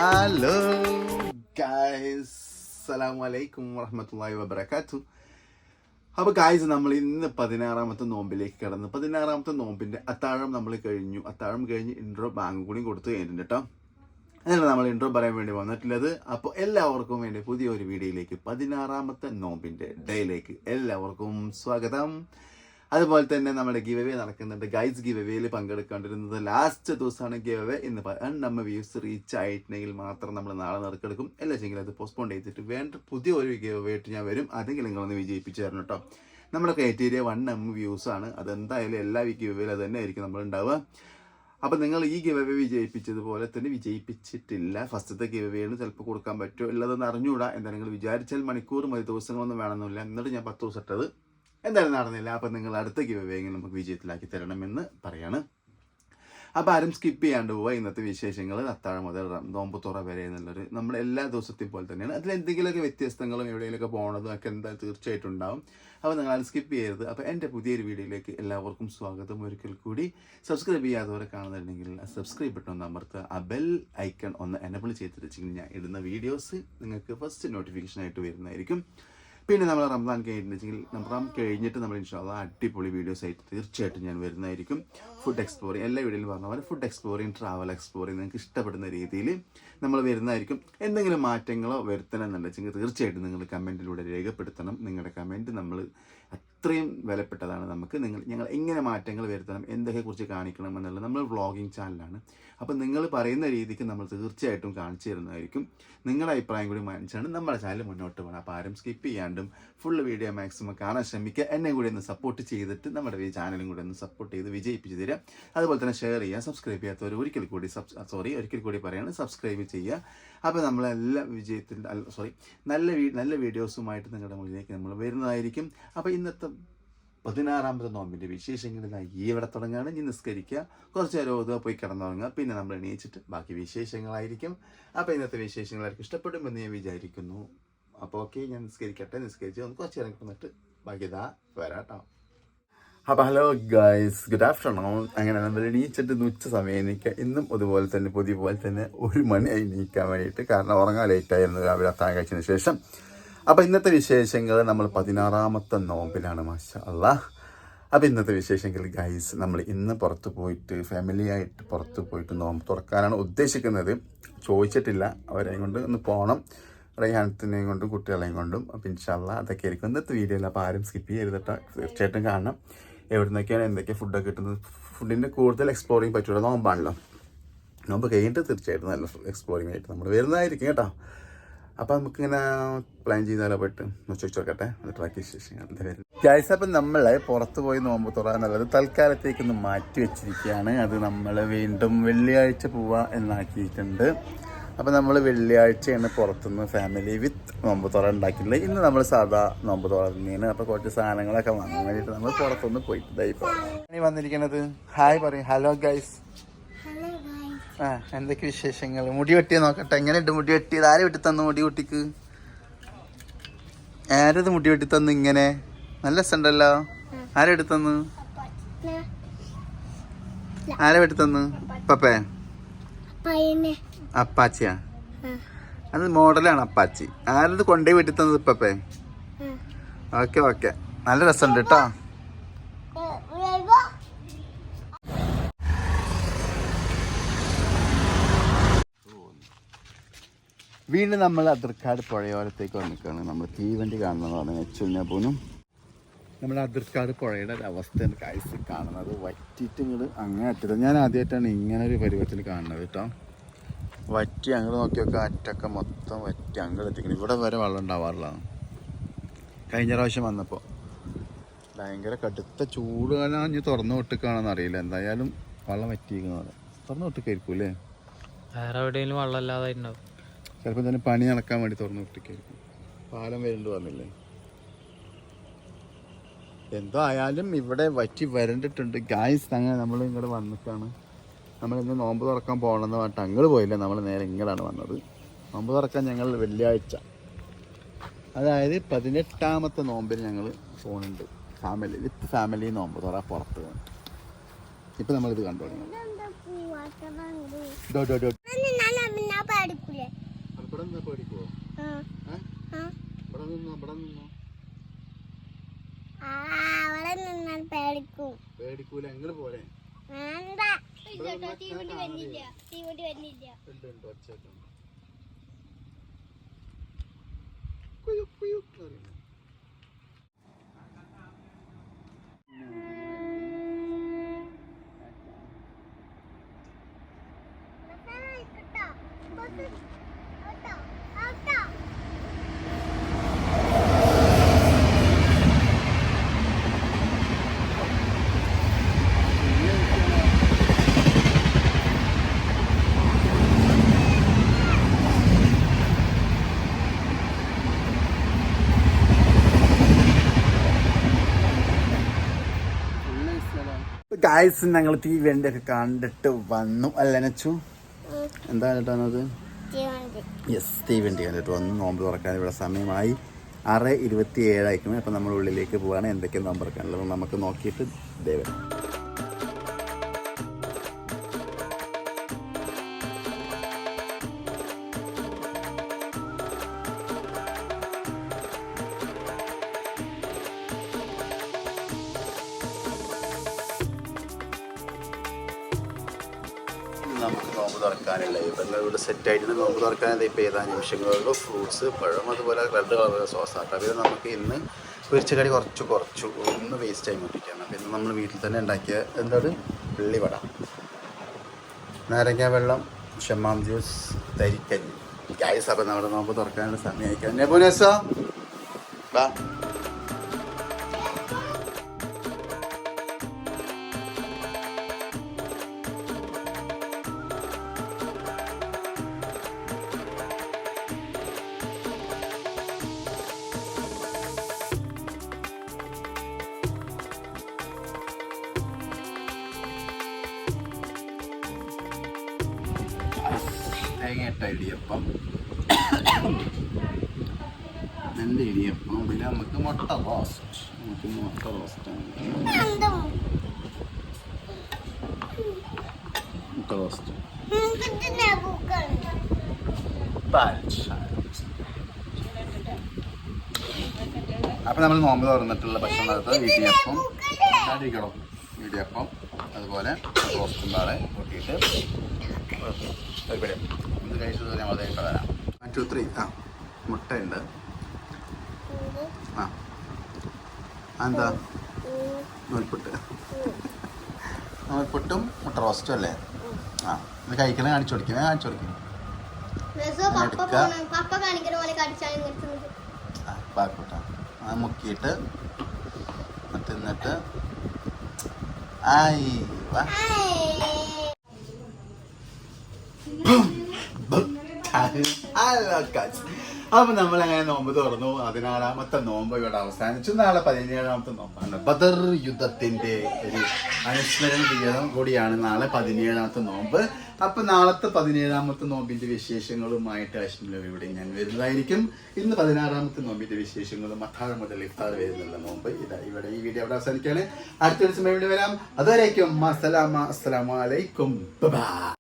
Hello guys അസ്സലാമു അലൈക്കും വറഹമത്തല്ലാഹി വബറകാത്തു അപ്പോൾ ഗായ്സ് നമ്മൾ ഇന്ന് പതിനാറാമത്തെ നോമ്പിലേക്ക് കടന്നു. പതിനാറാമത്തെ നോമ്പിന്റെ അത്താഴം നമ്മൾ കഴിഞ്ഞു. അത്താഴം കഴിഞ്ഞ് ഇൻട്രോ ബാങ്ക് കൂടി കൊടുത്തു കഴിഞ്ഞിട്ടുണ്ട് കേട്ടോ അതിനാണ് നമ്മൾ ഇൻട്രോ പറയാൻ വേണ്ടി വന്നിട്ടുള്ളത്. അപ്പോൾ എല്ലാവർക്കും വേണ്ടി പുതിയൊരു വീഡിയോയിലേക്ക് പതിനാറാമത്തെ നോമ്പിന്റെ ഡേയിലേക്ക് എല്ലാവർക്കും സ്വാഗതം. അതുപോലെ തന്നെ നമ്മുടെ ഗിവ് നടക്കുന്നുണ്ട്. ഗൈസ് ഗിവ് അവേയിൽ പങ്കെടുക്കേണ്ടിരുന്നത് ലാസ്റ്റ് ദിവസമാണ് ഗിവ് അവേ എന്ന് പറയാൻ നമ്മൾ വ്യൂസ് റീച്ച് ആയിട്ടുണ്ടെങ്കിൽ മാത്രം നമ്മൾ നാളെ നറുക്കെടുക്കും. അല്ലെങ്കിൽ അത് പോസ്റ്റ്പോൺ ചെയ്തിട്ട് വേണ്ട പുതിയ ഒരു ഗിവ് ഞാൻ വരും. അതെങ്കിലും നിങ്ങളൊന്ന് വിജയിപ്പിച്ചു തരണം കേട്ടോ നമ്മുടെ ക്രൈറ്റീരിയ വൺ എം വ്യൂസ് ആണ്. അതെന്തായാലും എല്ലാ ഗിവ് അവേയിലും അത് തന്നെ ആയിരിക്കും നമ്മൾ ഉണ്ടാവുക. അപ്പം നിങ്ങൾ ഈ ഗിവ് വിജയിപ്പിച്ചതുപോലെ തന്നെ വിജയിപ്പിച്ചിട്ടില്ല. ഫസ്റ്റത്തെ ഗിവ് അവേയാണ് ചിലപ്പോൾ കൊടുക്കാൻ പറ്റുമോ? ഇല്ലതെന്ന് അറിഞ്ഞുകൂടാ. എന്താ നിങ്ങൾ വിചാരിച്ചാൽ മണിക്കൂർ മതി ദിവസങ്ങളൊന്നും വേണമെന്നില്ല. എന്നിട്ട് ഞാൻ പത്ത് ദിവസം ഇട്ടത്. എന്തായാലും നടന്നില്ല. അപ്പം നിങ്ങൾ അടുത്ത ഗിവ് അവേയെങ്കിലും നമുക്ക് വിജയത്തിലാക്കി തരണമെന്ന് പറയാണ്. അപ്പോൾ ആരും സ്കിപ്പ് ചെയ്യാണ്ട് പോവുക ഇന്നത്തെ വിശേഷങ്ങൾ അത്താഴം മുതൽ നോമ്പുത്തുറ വരെ എന്നുള്ളൊരു നമ്മൾ എല്ലാ ദിവസത്തെയും പോലെ തന്നെയാണ്. അതിൽ എന്തെങ്കിലുമൊക്കെ വ്യത്യസ്തങ്ങളും എവിടെയെങ്കിലുമൊക്കെ പോകണതും ഒക്കെ എന്താ തീർച്ചയായിട്ടും ഉണ്ടാവും. അപ്പോൾ നിങ്ങൾ ആരും സ്കിപ്പ് ചെയ്യരുത്. അപ്പോൾ എന്റെ പുതിയൊരു വീഡിയോയിലേക്ക് എല്ലാവർക്കും സ്വാഗതം. ഒരിക്കൽ കൂടി സബ്സ്ക്രൈബ് ചെയ്യാത്തവരെ കാണുന്നുണ്ടെങ്കിൽ സബ്സ്ക്രൈബ് ബട്ടൺ ഒന്ന് അമർത്തുക. ആ ബെൽ ഐക്കൺ ഒന്ന് എനബിൾ ചെയ്തിട്ട് വെച്ചിട്ടുണ്ടെങ്കിൽ ഞാൻ ഇടുന്ന വീഡിയോസ് നിങ്ങൾക്ക് ഫസ്റ്റ് നോട്ടിഫിക്കേഷൻ ആയിട്ട് വരുന്നതായിരിക്കും. പിന്നെ നമ്മൾ റംസാൻ കഴിഞ്ഞിട്ടുണ്ടെങ്കിൽ റംസാൻ കഴിഞ്ഞിട്ട് നമ്മൾ ഇൻഷാല്ല അടിപൊളി വീഡിയോസ് ആയിട്ട് തീർച്ചയായിട്ടും ഞാൻ വരുന്നതായിരിക്കും. ഫുഡ് എക്സ്പ്ലോറിങ് എല്ലാ വീഡിയോയിലും പറഞ്ഞ പോലെ ഫുഡ് എക്സ്പ്ലോറിങ് ട്രാവൽ എക്സ്പ്ലോറിങ് നിങ്ങൾക്ക് ഇഷ്ടപ്പെടുന്ന രീതിയിൽ നമ്മൾ വരുന്നതായിരിക്കും. എന്തെങ്കിലും മാറ്റങ്ങളോ വരുത്തണം എന്നുണ്ടെങ്കിൽ തീർച്ചയായിട്ടും നിങ്ങൾ കമന്റിലൂടെ രേഖപ്പെടുത്തണം. നിങ്ങളുടെ കമന്റ് നമ്മൾ അത്രയും വിലപ്പെട്ടതാണ് നമുക്ക്. നിങ്ങൾ ഞങ്ങൾ എങ്ങനെ മാറ്റങ്ങൾ വരുത്തണം എന്തൊക്കെ കുറിച്ച് കാണിക്കണം എന്നുള്ളത് നമ്മൾ വ്ളോഗിങ് ചാനലാണ് അപ്പോൾ നിങ്ങൾ പറയുന്ന രീതിക്ക് നമ്മൾ തീർച്ചയായിട്ടും കാണിച്ചു തരുന്നതായിരിക്കും. നിങ്ങളുടെ അഭിപ്രായം കൂടി മാനിച്ചാണ് നമ്മുടെ ചാനൽ മുന്നോട്ട് പോകണം അപ്പോൾ ആരും സ്കിപ്പ് ചെയ്യാണ്ടും ഫുൾ വീഡിയോ മാക്സിമം കാണാൻ ശ്രമിക്കുക. എന്നെ കൂടി ഒന്ന് സപ്പോർട്ട് ചെയ്തിട്ട് നമ്മുടെ ഈ ചാനലും കൂടി ഒന്ന് സപ്പോർട്ട് ചെയ്ത് വിജയിപ്പിച്ച് തരിക. അതുപോലെ തന്നെ ഷെയർ ചെയ്യുക സബ്സ്ക്രൈബ് ചെയ്യാത്തവർ ഒരിക്കൽ കൂടി സബ് സോറി ഒരിക്കൽ കൂടി പറയാണ് സബ്സ്ക്രൈബ് ചെയ്യുക. അപ്പോൾ നമ്മളെല്ലാ വിജയത്തിന്റെ സോറി നല്ല നല്ല വീഡിയോസുമായിട്ട് നിങ്ങളുടെ മുന്നിലേക്ക് നമ്മൾ വരുന്നതായിരിക്കും. അപ്പോൾ ഇന്നത്തെ പതിനാറാമത്തെ നോമ്പിന്റെ വിശേഷങ്ങളിലായി ഈ ഇവിടെ തുടങ്ങുകയാണ് ഇനി നിസ്കരിക്കുക കുറച്ച് നേരം ഓതുക പോയി കിടന്നുറങ്ങുക. പിന്നെ നമ്മൾ എണീച്ചിട്ട് ബാക്കി വിശേഷങ്ങളായിരിക്കും. അപ്പോൾ ഇന്നത്തെ വിശേഷങ്ങൾ ആർക്കും ഇഷ്ടപ്പെടുമെന്ന് ഞാൻ വിചാരിക്കുന്നു. അപ്പോൾ ഓക്കെ ഞാൻ നിസ്കരിക്കട്ടെ നിസ്കരിച്ച് ഒന്ന് കുറച്ച് നേരം കിടന്നിട്ട് ബാക്കി ഇതാ വരാട്ടോ. അപ്പോൾ ഹലോ ഗൈസ് ഗുഡ് ആഫ്റ്റർനൂൺ അങ്ങനെ നമ്മൾ എണീച്ചിട്ട് ഇന്ന് ഉച്ച സമയം എണീക്കുക ഇന്നും അതുപോലെ തന്നെ പുതിയ പോലെ തന്നെ ഒരു മണിയായി എണീക്കാൻ വേണ്ടിയിട്ട് കാരണം ഉറങ്ങാൻ ലേറ്റായിരുന്നു രാവിലെ അത്താഴം കഴിച്ചതിന് ശേഷം അപ്പോൾ ഇന്നത്തെ വിശേഷങ്ങൾ നമ്മൾ പതിനാറാമത്തെ നോമ്പിലാണ് മാഷ അല്ല അപ്പോൾ ഇന്നത്തെ വിശേഷങ്ങൾ ഗൈസ് നമ്മൾ ഇന്ന് പുറത്ത് പോയിട്ട് ഫാമിലി ആയിട്ട് പുറത്ത് പോയിട്ട് നോമ്പ് തുറക്കാനാണ് ഉദ്ദേശിക്കുന്നത്. ചോദിച്ചിട്ടില്ല അവരെ കൊണ്ട് ഒന്ന് പോകണം റൈഹാനത്തിനെയും കൊണ്ടും കുട്ടികളെയും കൊണ്ടും. അപ്പോൾ ഇൻഷാല്ല അതൊക്കെ ആയിരിക്കും ഇന്നത്തെ വീഡിയോയിൽ. അപ്പോൾ ആരും സ്കിപ്പ് ചെയ്തിട്ട് തീർച്ചയായിട്ടും കാണണം. എവിടെ നിന്നൊക്കെയാണ് എന്തൊക്കെ ഫുഡൊക്കെ കിട്ടുന്നത്? ഫുഡിന്റെ കൂടുതൽ എക്സ്പ്ലോറിങ് പറ്റുള്ളൂ നോമ്പാണല്ലോ. നോമ്പ് കഴിഞ്ഞിട്ട് തീർച്ചയായിട്ടും നല്ല എക്സ്പ്ലോറിങ് ആയിട്ട് നമ്മൾ വരുന്നതായിരിക്കും കേട്ടോ. അപ്പം നമുക്കിങ്ങനെ പ്ലാൻ ചെയ്താലോ പോയിട്ട് ചോദിച്ചു നോക്കട്ടെ. അത് വിശേഷങ്ങൾ എന്താ വരുന്നത്. ഗൈസ് അപ്പം നമ്മൾ പുറത്ത് പോയി നോമ്പ് തുറന്നുള്ളത് തൽക്കാലത്തേക്കൊന്ന് മാറ്റി വെച്ചിരിക്കുകയാണ്. അത് നമ്മൾ വീണ്ടും വെള്ളിയാഴ്ച പോവാ എന്നാക്കിയിട്ടുണ്ട്. അപ്പം നമ്മൾ വെള്ളിയാഴ്ചയാണ് പുറത്തുനിന്ന് ഫാമിലി വിത്ത് നോമ്പ് തുറ ഉണ്ടാക്കിയിട്ടുള്ളത്. ഇന്ന് നമ്മൾ സാധാ നോമ്പ് തുറന്നീന് അപ്പോൾ കുറച്ച് സാധനങ്ങളൊക്കെ വാങ്ങാൻ വേണ്ടിയിട്ട് നമ്മൾ പുറത്തുനിന്ന് പോയിട്ട് ഇതായി വന്നിരിക്കുന്നത് ഹായ് പറയും. ഹലോ ഗൈസ് ഗായ്സ് ആ എന്തൊക്കെ വിശേഷങ്ങൾ? മുടി വെട്ടി നോക്കട്ടെ. എങ്ങനെ എങ്ങനെയുണ്ട് മുടി വെട്ടി ആരെ വെട്ടി തന്നു മുടി കുട്ടിക്ക് ആരത് മുടി വെട്ടി തന്നു ഇങ്ങനെ? നല്ല രസമുണ്ടല്ലോ. ആരെ തന്നു? ആരെ വെട്ടി തന്നു? പപ്പേ? അപ്പാച്ചിയാ? അത് മോഡലാണ് അപ്പാച്ചി. ആരത് കൊണ്ടേ വെട്ടി തന്നത് പപ്പേ? Okay okay. നല്ല രസമുണ്ട് കേട്ടോ. വീണ്ടും നമ്മൾ അതിർക്കാട് പുഴയോരത്തേക്ക് വന്നിക്കാണ്. നമ്മൾ തീവണ്ടി കാണുന്നത് പറഞ്ഞു പോലും നമ്മൾ അതിർക്കാട് പുഴയുടെ ഒരു അവസ്ഥയാണ് കാഴ്ച കാണുന്നത്. വറ്റിയിട്ട് ഇങ്ങോട്ട് അങ്ങനെ അറ്റത് ഞാൻ ആദ്യമായിട്ടാണ് ഇങ്ങനെ ഒരു പരുവത്തിൽ കാണുന്നത് കേട്ടോ വറ്റി അങ്ങോട്ട് നോക്കിയൊക്കെ അറ്റൊക്കെ മൊത്തം വറ്റി അങ്ങോട്ട് എത്തിക്കണം. ഇവിടെ വരെ വെള്ളം ഉണ്ടാവാറുള്ളതാണ് കഴിഞ്ഞ പ്രാവശ്യം വന്നപ്പോൾ ഭയങ്കര കടുത്ത ചൂട് കാലം ഇനി തുറന്നു വിട്ടിക്കാണെന്ന് അറിയില്ല. എന്തായാലും വെള്ളം വറ്റിയിരിക്കുന്നത്. തുറന്നു വിട്ടിക്കായിരിക്കും അല്ലേ വേറെ എവിടെയെങ്കിലും വെള്ളം ഇല്ലാതായിട്ടുണ്ടാവും. ചിലപ്പോൾ തന്നെ പണി നടക്കാൻ വേണ്ടി തുറന്നു വിട്ടിക്കായിരിക്കും പാലം വരേണ്ടി വന്നില്ലേ? എന്തോ ആയാലും ഇവിടെ വറ്റി വരണ്ടിട്ടുണ്ട്. ഗായ്സ് അങ്ങനെ നമ്മൾ ഇങ്ങോട്ട് വന്നിട്ടാണ് നമ്മൾ ഇന്ന് നോമ്പ് തുറക്കാൻ പോകണമെന്ന് പറഞ്ഞിട്ട് അങ്ങോട്ട് പോയില്ല. നമ്മൾ നേരെ ഇങ്ങോട്ടാണ് വന്നത്. നോമ്പ് തുറക്കാൻ ഞങ്ങൾ വെള്ളിയാഴ്ച. അതായത് പതിനെട്ടാമത്തെ നോമ്പിൽ ഞങ്ങൾ പോകുന്നുണ്ട് ഫാമിലി വിത്ത് ഫാമിലി നോമ്പ് തുറ പുറത്ത്. പോകും ഇപ്പം നമ്മളിത് കണ്ടു തുടങ്ങി എന്താ പൂവാത്തത് ഡോ ഡോ ഡോ ഞാൻ പഠിക്കില്ല നിന്നാ പേടിക്കുവോ ആ, ഏ? ആ. ഇവിടെ നിന്നോ ഇവിടെ നിന്നോ ആ, അവിടെ നിന്നാൽ പേടിക്കും പേടിക്കൂല എങ്ങനെ പോരെ തീവണ്ടി വന്നില്ല. തീവണ്ടി വരുന്നില്ല ഉണ്ട് ഉണ്ട് ഒച്ചയൊക്കെ ഉണ്ട്. കുയു, കുയു എന്ന് പറയുന്നു. ഗായ്സ് ഞങ്ങൾ തീവണ്ടി ഒക്കെ കണ്ടിട്ട് വന്നു. അല്ല നച്ചു? എന്താ കേട്ടത് തീവണ്ടി യെസ് തീവണ്ടി കണ്ടിട്ട് വന്നു. നോമ്പ് തുറക്കാൻ ഇവിടെ സമയമായി. ആറ് ഇരുപത്തി ഏഴായിരിക്കും അപ്പം നമ്മൾ ഉള്ളിലേക്ക് പോവാണ്. എന്തൊക്കെ നോമ്പ് തുറക്കാനുള്ളത് നമുക്ക് നോക്കിയിട്ട് ദേവൻ നമുക്ക് നോമ്പ് തുറക്കാനുള്ള ഇപ്പം ഇവിടെ സെറ്റായിട്ട് നോമ്പ് തുറക്കാൻ ഇപ്പോൾ ഏതാ നിമിഷങ്ങളിലുള്ള ഫ്രൂട്ട്സ് പഴം അതുപോലെ റെഡ് കളർ സോസ് ആട്ടോ ഇത് നമുക്ക് ഇന്ന് പൊരിച്ചക്കടി കുറച്ച് കുറച്ചു ഒന്ന് വേസ്റ്റ് ആയി കൊണ്ടിരിക്കുകയാണ്. അപ്പോൾ ഇന്ന് നമ്മൾ വീട്ടിൽ തന്നെ ഉണ്ടാക്കിയ എന്താണ്? ഉള്ളിവട. നാരങ്ങ വെള്ളം ഷമ്മാം ജ്യൂസ് തരിക്കഞ്ഞി. ഗ്യാസ് അപ്പം നമ്മുടെ നോമ്പ് തുറക്കാനുള്ള സമയമായിരിക്കും എന്നെ പോലെ തേങ്ങയിട്ട ഇടിയപ്പം. നല്ല ഇടിയപ്പം പിന്നെ നമുക്ക് മുട്ട റോസ്റ്റ്. നമുക്ക് മുട്ട റോസ്റ്റ് മുട്ട റോസ്റ്റ്. അപ്പം നമ്മൾ നോമ്പ് തുറന്നിട്ടുള്ള ഭക്ഷണത്ത് ഇടിയപ്പം. ഇടിക്കണം ഇടിയപ്പം. അതുപോലെ റോസ്റ്റും പാടെ കൂട്ടിയിട്ട്. പരിപാടി ഇത് കഴിച്ചത് ഞങ്ങൾ അതേ വരാം. വൺ ടു ത്രീ ആ മുട്ടയുണ്ട്. ആ. എന്താ നൂൽപുട്ട്. നൂൽപുട്ടും മുട്ട റോസ്റ്റും അല്ലേ? ആ ഇത് കഴിക്കണ കാണിച്ചു കൊടുക്കണേ കാണിച്ചു കൊടുക്കും. പപ്പ പോണ. കാണിക്കുന്ന പോലെ കടിച്ചാൽ നിർത്തുന്നത് ആ പാക്കുട്ട അത് മുക്കിയിട്ട് തിന്നിട്ട് ആയി വാ. അപ്പൊ നമ്മൾ അങ്ങനെ നോമ്പ് തുറന്നു? പതിനാറാമത്തെ നോമ്പ് ഇവിടെ അവസാനിച്ചു. നാളെ പതിനേഴാമത്തെ നോമ്പാണ്. ബദർ യുദ്ധത്തിന്റെ ഒരു അനുസ്മരണ തീയതം കൂടിയാണ് നാളെ പതിനേഴാമത്തെ നോമ്പ്. അപ്പൊ നാളത്തെ പതിനേഴാമത്തെ നോമ്പിന്റെ വിശേഷങ്ങളുമായിട്ട് അശ്മില ഇവിടെ ഞാൻ വരുന്നതായിരിക്കും. ഇന്ന് പതിനാറാമത്തെ നോമ്പിന്റെ വിശേഷങ്ങളും അത്താഴം മുതൽ ഇഫ്താർ വരുന്നുള്ള നോമ്പ് ഇതാ ഇവിടെ ഈ വീഡിയോ അവിടെ അവസാനിക്കുകയാണ്. അടുത്ത ദിവസം ഇവിടെ വരാം. അതുവരേക്കും അസ്സലാമ അസ്സലാമു അലൈക്കും. ബൈ